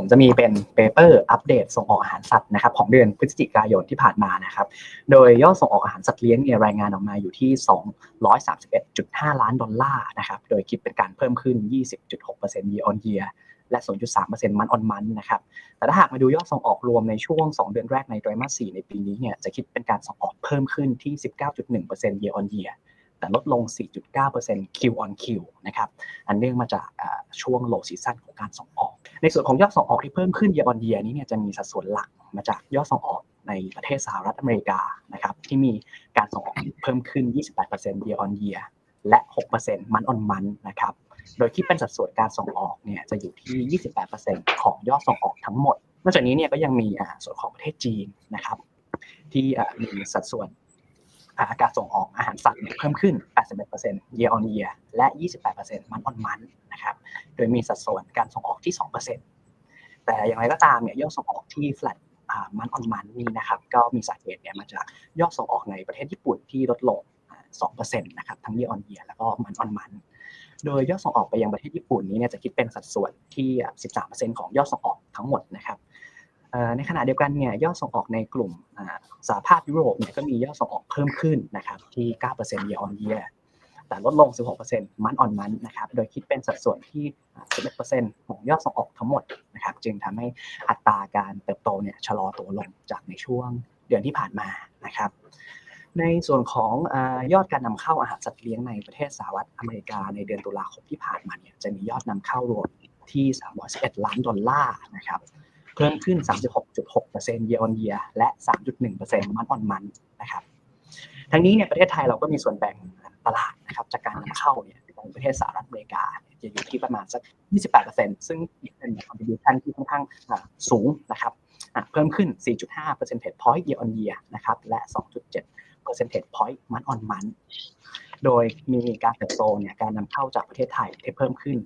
ผมจะมีเป็นเปเปอร์อัปเดตส่งออกอาหารสัตว์นะครับของเดือนพฤศจิกายนที่ผ่านมานะครับ โดยยอดส่งออกอาหารสัตว์เลี้ยงเนี่ยรายงานออกมาอยู่ที่ 231.5 ล้านดอลลาร์นะครับโดยคิดเป็นการเพิ่มขึ้น 20.6% year on year และ 0.3%มันออนมันนะครับ แต่ถ้าหากมาดูยอดส่งออกรวมในช่วง 2 เดือนแรกในไตรมาส 4 ในปีนี้เนี่ย จะคิดเป็นการส่งออกเพิ่มขึ้นที่ 19.1% year on year แต่ลดลง 4.9% Q on Q นะครับ อันเนื่องมาจากช่วง low season ของการส่งออก ในส่วนของยอดส่งออกที่เพิ่มขึ้น year on year นี้เนี่ยจะมีสัดส่วนหลักมาจากยอดส่งออกในประเทศสหรัฐอเมริกานะครับที่มีการส่งออกเพิ่มขึ้น 28% year on year และ6% month on month นะครับ โดยที่เป็นสัดส่วนการส่งออกเนี่ยจะอยู่ที่ 28%ของยอดส่งออกทั้งหมด นอกจากนี้เนี่ยก็ยังมีส่วนของประเทศจีนนะครับที่มีสัดส่วน อาการส่งออกอาหารสัตว์เนี่ยเพิ่มขึ้น 81% year on year และ 28% month on month นะครับ โดยมีสัดส่วนการส่งออกที่ 2%แต่อย่างไรก็ตามเนี่ยยอดส่งออกที่ flat มันออนมันนี่นะครับก็มีสาเหตุเนี่ยมาจากยอดส่งออกในประเทศญี่ปุ่นที่ลดลง 2%นะครับทั้ง year on year แล้วก็มันออนมันโดยยอดส่งออกไปยังประเทศญี่ปุ่นนี้เนี่ยจะคิดเป็นสัดส่วนที่ 13%ของยอดส่งออกทั้งหมดนะครับ ในขณะเดียวกันเนี่ยยอดส่งออกในกลุ่มสหภาพยุโรปเนี่ยก็มียอดส่งออกเพิ่มขึ้นนะครับที่ 9% year on year แต่ลดลง 16%มันออนมันนะครับ โดยคิดเป็นสัดส่วนที่ 11%ของยอดส่งออกทั้งหมดนะครับ จึงทำให้อัตราการเติบโตเนี่ยชะลอตัวลงจากในช่วงเดือนที่ผ่านมานะครับ ในส่วนของยอดการนำเข้าอาหารสัตว์เลี้ยงในประเทศสหรัฐอเมริกาในเดือนตุลาคมที่ผ่านมาเนี่ยจะมียอดนำเข้ารวมที่ 311 ล้านดอลลาร์นะครับ เพิ่มขึ้น 36.6% year on year และ 3.1%มันออนมันนะครับ ทั้งนี้เนี่ยประเทศไทยเราก็มีส่วนแบ่งตลาดนะครับจากการนำเข้าเนี่ยในประเทศสหรัฐอเมริกาจะอยู่ที่ประมาณสัก 28%ซึ่งเป็น contribution ที่ค่อนข้างสูงนะครับเพิ่มขึ้น 4.5 percentage point year on year นะครับ และ 2.7 percentage point month on month โดยมีการเติบโตเนี่ยการนำเข้าจากประเทศไทยที่เพิ่มขึ้น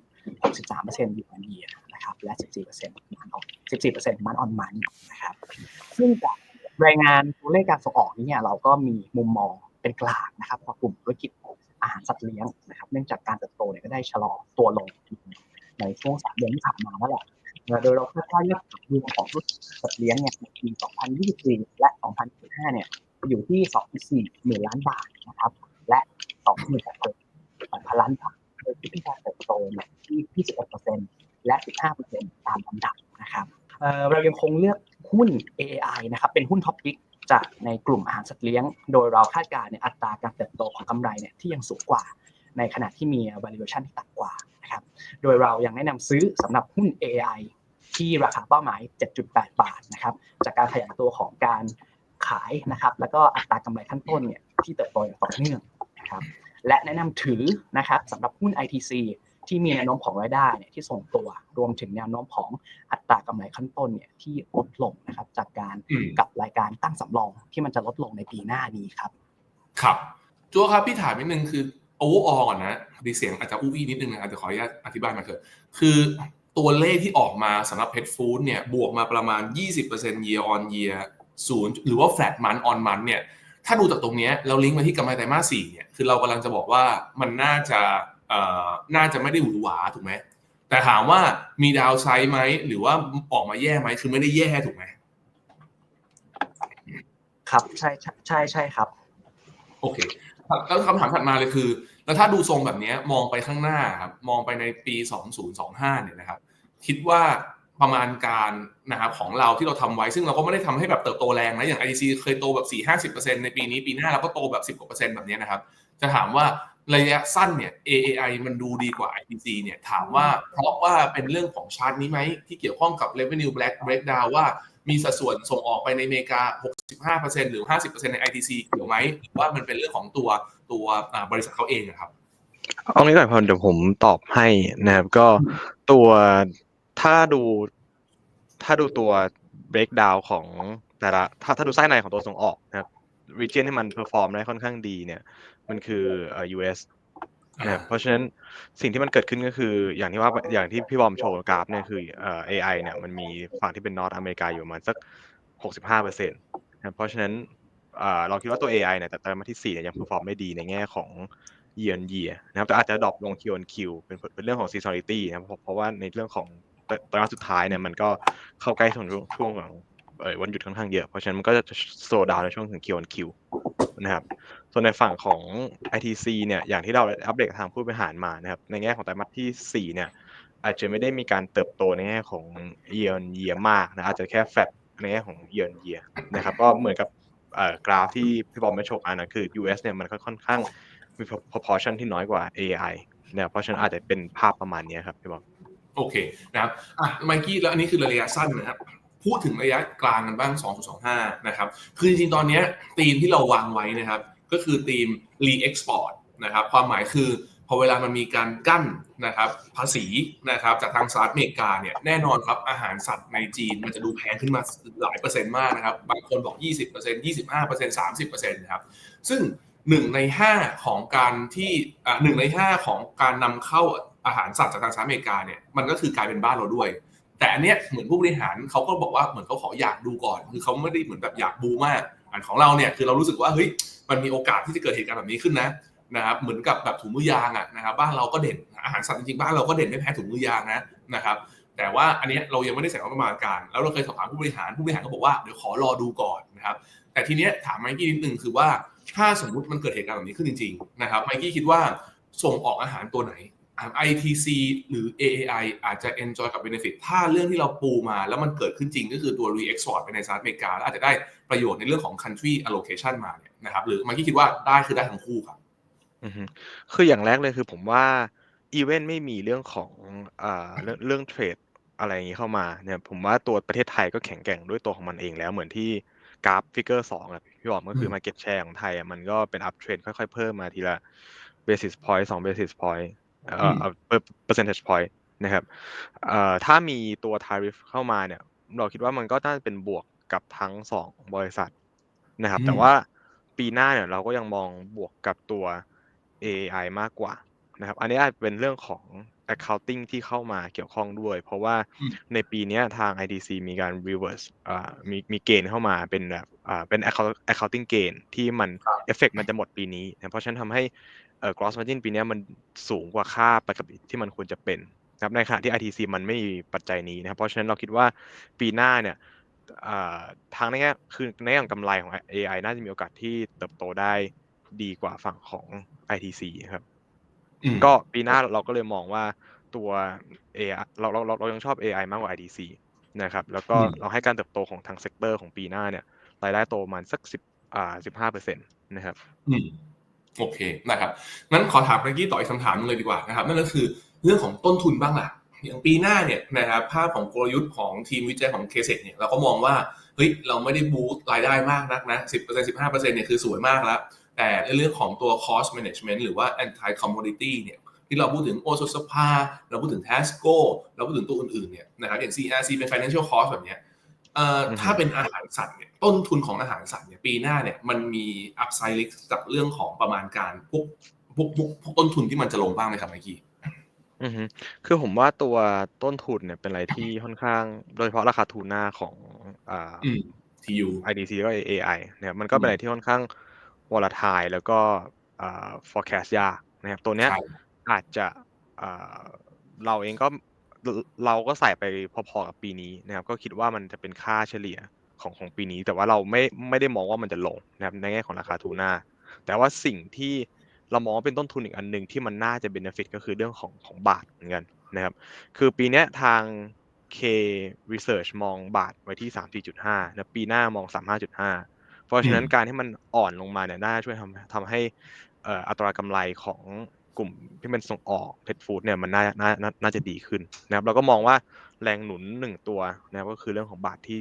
63% year on year นะครับ และ 14% month 14% month on month นะครับซึ่งจากรายงานตัวเลขการส่งออกนี้เนี่ยเราก็มีมุมมองเป็นกลางนะครับต่อกลุ่มธุรกิจอาหารสัตว์เลี้ยงนะครับ เนื่องจากการเติบโตเนี่ยก็ได้ชะลอตัวลงในช่วงสามเดือนที่ผ่านมาแล้วแหละโดยเราคาดว่ายอดรวมของธุรกิจสัตว์เลี้ยงเนี่ยในปี 2024 และ 2025 เนี่ยอยู่ที่ 2.4หมื่นล้านบาทนะครับ และ28,000พันล้านบาทโดยที่การเติบโตเนี่ยที่ 21%และ 15%ตามลำดับ นะครับเรายังคงเลือกหุ้น AI นะครับเป็นหุ้นท็อปพิกจากในกลุ่มอาหารสัตว์เลี้ยง โดยเราคาดการณ์ในอัตราการเติบโตของกำไรเนี่ยที่ยังสูงกว่าในขณะที่มี valuation ที่ต่ำกว่านะครับ โดยเรายังแนะนำซื้อสำหรับหุ้น AI ที่ราคาเป้าหมาย 7.8 บาทนะครับ จากการขยายตัวของการขายนะครับ แล้วก็อัตรากำไรขั้นต้นเนี่ยที่เติบโตอย่างต่อเนื่องนะครับ และแนะนำถือนะครับสำหรับหุ้น ITC ที่มีแนวโน้มของรายได้เนี่ยที่ส่งตัวรวมถึงแนวโน้มของอัตรากำไรขั้นต้นเนี่ยที่ลดลงนะครับ จากการกับรายการตั้งสำรองที่มันจะลดลงในปีหน้านี้ครับ ครับจัวครับพี่ถามนิดนึงคือโอเวอร์ออก่อนนะดีเสียงอาจจะอู้วี่นิดนึงนะครับแต่ขออนุญาตอธิบายมาเถอะคือตัวเลขที่ออกมาสำหรับเพ t ฟู้ดเนี่ยบวกมาประมาณ 20% year on year ศูนย์หรือว่า flat month on month เนี่ยถ้าดูจากตรงนี้เราลิงก์มาที่กำไรไตรมาสสี่เนี่ยคือเรากำลังจะบอกว่ามันน่าจะ น่าจะไม่ได้หวือหวาถูกไหมแต่ถามว่ามีดาวไซด์ไหมหรือว่าออกมาแย่ไหมคือไม่ได้แย่ถูกไหมครับใช่ใช่ใช่ครับ โอเคแล้วคำถามถัดมาเลยคือ แล้วถ้าดูทรงแบบนี้มองไปข้างหน้าครับมองไปในปี 2025เนี่ยนะครับ คิดว่าประมาณการนะครับของเราที่เราทำไว้ ซึ่งเราก็ไม่ได้ทำให้แบบเติบโตแรงนะอย่าง IDC เคยโตแบบ 4-50%ในปีนี้ปีหน้าเราก็โตแบบ 10กว่าเปอร์เซ็นต์แบบนี้นะครับ จะถามว่าระยะสั้นเนี่ย AAI มันดูดีกว่า ITC เนี่ยถามว่าเพราะว่าเป็นเรื่องของชาร์ตนี้ไหม ที่เกี่ยวข้องกับ revenue black breakdown ว่ามีสัดส่วนส่งออกไปในอเมริกา 65%หรือ 50%ใน ITC เกี่ยวไหมหรือว่ามันเป็นเรื่องของตัวตัวบริษัทเขาเองครับเอางี้ก่อนพอเดี๋ยวผมตอบให้นะครับก็ตัวถ้าดูถ้าดูตัว breakdown ของแต่ละถ้าถ้าดูไส้ในของตัวส่งออกนะครับ region ที่มัน perform ได้ค่อนข้างดีเนี่ย มันคือเอ่อ US นะเพราะฉะนั้นสิ่งที่มันเกิดขึ้นก็คืออย่างที่ว่าอย่างที่พี่บอมโชว์กราฟเนี่ยคือเอ่อ AI เนี่ยมันมีฝั่งที่เป็นนอตอเมริกาอยู่ประมาณสัก 65เปอร์เซ็นต์นะเพราะฉะนั้นเอ่อเราคิดว่าตัว AI เนี่ยแต่ไตรมาสที่ 4เนี่ยยัง perform ไม่ดีในแง่ของ year on year นะครับแต่อาจจะดรอปลง Q on Q เป็นเป็นเรื่องของ seasonality นะครับเพราะว่าในเรื่องของไตรมาสสุดท้ายเนี่ยมันก็เข้าใกล้ช่วงช่วงของเอ่อ วันหยุดค่อนข้างเยอะ เพราะฉะนั้นมันก็จะโซดาวในช่วงถึงคิววันคิวนะครับ ส่วนในฝั่งของ ITC เนี่ย อย่างที่เราอัปเดตทางผู้บริหารมานะครับ ในแง่ของไตรมาสที่ 4 เนี่ย อาจจะไม่ได้มีการเติบโตในแง่ของ year on year มากนะ อาจจะแค่ flat ในแง่ของ year on year นะครับ ก็เหมือนกับกราฟที่พี่บอมไม่โชว์อันนะคือ US เนี่ยมันก็ค่อนข้างมี proportion ที่น้อยกว่า AI เนี่ยเพราะฉะนั้นอาจจะเป็นภาพประมาณนี้ครับพี่บอมโอเคนะครับอะไมกี้แล้วอันนี้คือระยะสั้นนะครับ พูดถึงระยะกลางกันบ้าง 2.25 นะครับ คือจริงๆ ตอนนี้ธีมที่เราวางไว้นะครับ ก็คือธีม re-export นะครับ ความหมายคือพอเวลามันมีการกั้นนะครับภาษีนะครับจากทางสหรัฐอเมริกาเนี่ยแน่นอนครับอาหารสัตว์ในจีนมันจะดูแพงขึ้นมาหลายเปอร์เซ็นต์มากนะครับบางคนบอก 20% 25% 30%นะครับซึ่งหนึ่งในห้าของการที่หนึ่งในห้าของการนำเข้าอาหารสัตว์จากทางสหรัฐอเมริกาเนี่ยมันก็คือกลายเป็นบ้านเราด้วย แต่อันเนี้ยเหมือนผู้บริหารเขาก็บอกว่าเหมือนเขาขออยากดูก่อน คือเขาไม่ได้เหมือนแบบอยากบูมากอันของเราเนี่ยคือเรารู้สึกว่าเฮ้ยมันมีโอกาสที่จะเกิดเหตุการณ์แบบนี้ขึ้นนะนะครับเหมือนกับแบบถุงมือยางอะนะครับบ้านเราก็เด่นอาหารสัตว์จริงๆบ้านเราก็เด่นไม่แพ้ถุงมือยางนะนะครับแต่ว่าอันนี้เรายังไม่ได้ใส่งบประมาณการ แล้วเราเคยสอบถามผู้บริหารผู้บริหารก็บอกว่าเดี๋ยวขอรอดูก่อนนะครับแต่ทีเนี้ยถามไมกี้นิดนึงคือว่าถ้าสมมุติมันเกิดเหตุการณ์แบบนี้ขึ้นจริงๆนะครับไมกี้คิดว่าส่งออกอาหารตัวไหน ITC หรือ AAI อาจจะ enjoy กับ benefit ถ้าเรื่องที่เราปูมาแล้วมันเกิดขึ้นจริงก็คือตัว re-export ไปในสหรัฐอเมริกา แล้วอาจจะได้ประโยชน์ในเรื่องของ country allocation มาเนี่ยนะครับ หรือไมกี้คิดว่าได้คือได้ทั้งคู่ครับอือฮึคืออย่างแรกเลยคือผมว่าอีเวนต์ไม่มีเรื่องของอ่าเรื่องเรื่องเทรดอะไรอย่างนี้เข้ามาเนี่ยผมว่าตัวประเทศไทยก็แข็งแกร่งด้วยตัวของมันเองแล้วเหมือนที่กราฟฟิกเกอร์สองอะพี่บอกก็คือม Market Share ของไทยอะมันก็เป็นอัพเทรนค่อยๆ เพิ่มมาทีละ basis point สอง basis point เอ่อ เอา percentage point นะครับเอ่อถ้ามีตัว tariff เข้ามาเนี่ย เราคิดว่ามันก็น่าจะเป็นบวกกับทั้งสองบริษัทนะครับอืมแต่ว่าปีหน้าเนี่ยเราก็ยังมองบวกกับตัว AI มากกว่านะครับ อันนี้อาจเป็นเรื่องของ accounting ที่เข้ามาเกี่ยวข้องด้วย เพราะว่าอืมในปีเนี้ยทาง IDC มีการ reverse อ่ามีมีเกณฑ์เข้ามาเป็นแบบอ่าเป็น account- accounting gain ที่มันครับ effect มันจะหมดปีนี้นะเพราะฉะนั้นทำให้เอ่อ gross margin ปีเนี้ยมันสูงกว่าค่าปกติที่มันควรจะเป็นนะครับในขณะที่ ITC มันไม่มีปัจจัยนี้นะครับเพราะฉะนั้นเราคิดว่าปีหน้าเนี่ยอ่าทางในแง่คือในแง่ของกำไรของ AI น่าจะมีโอกาสที่เติบโตได้ดีกว่าฝั่งของ ITC ครับอืมก็ปีหน้าเราก็เลยมองว่าตัว AI เราเราเราเรายังชอบ AI มากกว่า IDC นะครับแล้วก็อืมเราให้การเติบโตของทางเซกเตอร์ของปีหน้าเนี่ยรายได้โตประมาณสักสิบอ่าสิบห้าเปอร์เซ็นต์นะครับอืม โอเคนะครับงั้นขอถามเมื่อกี้ต่ออีกคำถามหนึงเลยดีกว่านะครับนั่นก็คือเรื่องของต้นทุนบ้างล่ะอย่างปีหน้าเนี่ยนะครับภาพของกลยุทธ์ของทีมวิจัยของเคเซเนี่ยเราก็มองว่าเฮ้ยเราไม่ได้บูสต์รายได้มากนักนะสิบเปอร์เซ็นต์สิบห้าเปอร์เซ็นต์เนี่ยคือสวยมากแล้ว แต่ในเรื่องของตัว cost management หรือว่า anti commodity เนี่ยที่เราพูดถึง o s o s p a เราพูดถึง Tasco เราพูดถึงตัวอื่นๆเนี่ยนะครับอย่าง CRC เป็น financial cost แบบเนี้ย ถ้าเป็นอาหารสัตว์เนี่ยต้นทุนของอาหารสัตว์เนี่ยปีหน้าเนี่ยมันมี upside risk จากเรื่องของประมาณการพวกพวกพวกพวกต้นทุนที่มันจะลงบ้างไหมครับไมค์กี้อือฮึคือผมว่าตัวต้นทุนเนี่ยเป็นอะไรที่ค่อนข้าง โดยเฉพาะราคาทูน่าของอ่าอืม TU IDC แล้วก็ AI นะครับมันก็เป็นอะไรที่ค่อนข้าง volatile แล้วก็อ่า forecast ยากนะครับตัวเนี้ยใช่อาจจะอ่าเราเองก็ เราก็ใส่ไปพอๆกับปีนี้นะครับก็คิดว่ามันจะเป็นค่าเฉลี่ยของของปีนี้ แต่ว่าเราไม่ไม่ได้มองว่ามันจะลงนะครับในแง่ของราคาทูน่าแต่ว่าสิ่งที่เรามองว่าเป็นต้นทุนอีกอันหนึ่งที่มันน่าจะ benefit ก็คือเรื่องของของบาทเหมือนกันนะครับคือปีเนี้ยทาง K Research มองบาทไว้ที่ 34.5นะปีหน้ามอง 35.5 เพราะฉะนั้นอืมการที่มันอ่อนลงมาเนี่ยน่าช่วยทำทำให้เอ่ออัตรากำไรของ กลุ่มที่เป็นส่งออกเพ t ฟู้ดเนี่ยมันน่าน่าน่าน่าจะดีขึ้นนะครับเราก็มองว่าแรงหนุนหนึ่งตัวนะครับก็คือเรื่องของบาทที่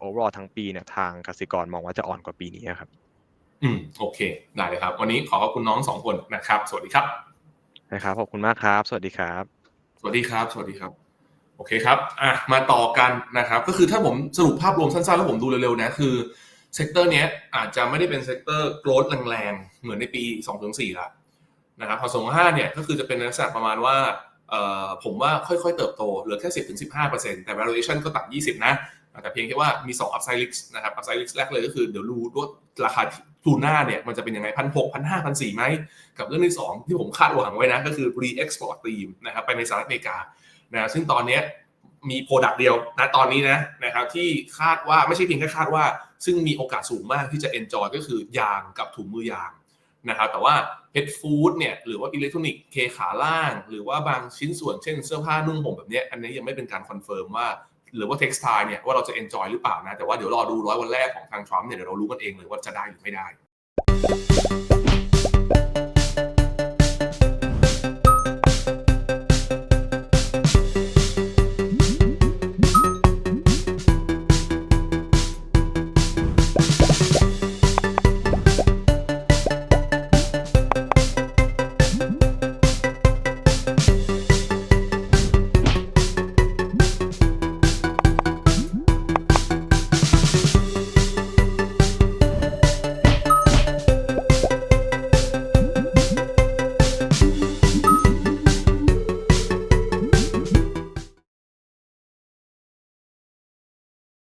overall ทั้งปีเนี่ยทางกสิกรมองว่าจะอ่อนกว่าปีนี้ครับ อืมโอเคได้เลยครับ วันนี้ขอขอบคุณน้องสองคนนะครับ สวัสดีครับนะครับขอบคุณมากครับ สวัสดีครับ สวัสดีครับ สวัสดีครับโอเคครับอะมาต่อกันนะครับ ก็คือถ้าผมสรุปภาพรวมสั้นๆ แล้วผมดูเร็วๆนะคือเซกเตอร์เนี้ยอาจจะไม่ได้เป็นเซกเตอร์โกรดแรงๆ เหมือนในปี 2-4ละ นะครับพอ2-5เนี่ยก็คือจะเป็นลักษณะประมาณว่าผมว่าค่อยๆ เติบโตเหลือแค่ 10-15%แต่ valuation ก็ต่ำ20 นะ แต่เพียงแค่ว่ามี 2 upside risk นะครับ upside risk แรกเลยก็คือเดี๋ยวรู้ว่าราคาทูน่าเนี่ยมันจะเป็นยังไงพันหกพันห้าพันสี่ไหม กับเรื่องที่สองที่ผมคาดหวังไว้นะ ก็คือ re export team นะครับไปในสหรัฐอเมริกานะซึ่งตอนนี้มีโปรดักต์เดียวนะตอนนี้นะนะครับที่คาดว่าไม่ใช่เพียงแค่คาดว่า ซึ่งมีโอกาสสูงมากที่จะ enjoy ก็คือยางกับถุงมือยาง นะครับแต่ว่าเพชรฟู้ดเนี่ยหรือว่าอิเล็กทรอนิกส์เคขาล่าง หรือว่าบางชิ้นส่วนเช่นเสื้อผ้านุ่งห่มแบบนี้อันนี้ยังไม่เป็นการคอนเฟิร์มว่าหรือว่าเท็กซ์ไทเนี่ยว่าเราจะเอนจอยหรือเปล่านะแต่ว่าเดี๋ยวรอดูร้อยวันแรกของทางทรัมป์เนี่ยเดี๋ยวเรารู้กันเองเลยว่าจะได้หรือไม่ได้